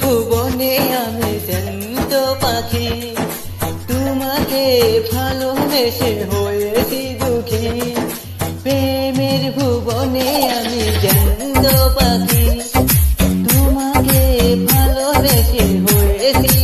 ভুবনে আমি জ্যান্ত পাখি। তোমাকে ভালোবেসে হয়েছি দুঃখী। প্রেমের ভুবনে আমি জ্যান্ত পাখি। তোমাকে ভালোবেসে হয়েছি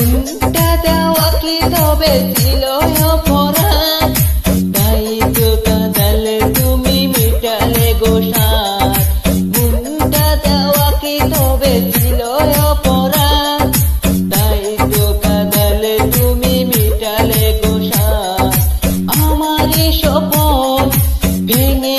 মনটা দেওয়া কি তবে ছিল অপরাধ? তাই তো কাঁদালে তুমি মিটালে গোসার মনটা দেওয়া কি তবে ছিল অপরাধ? তাই তো কাঁদালে তুমি মিটালে গোসার আমারই স্বপন ভেঙে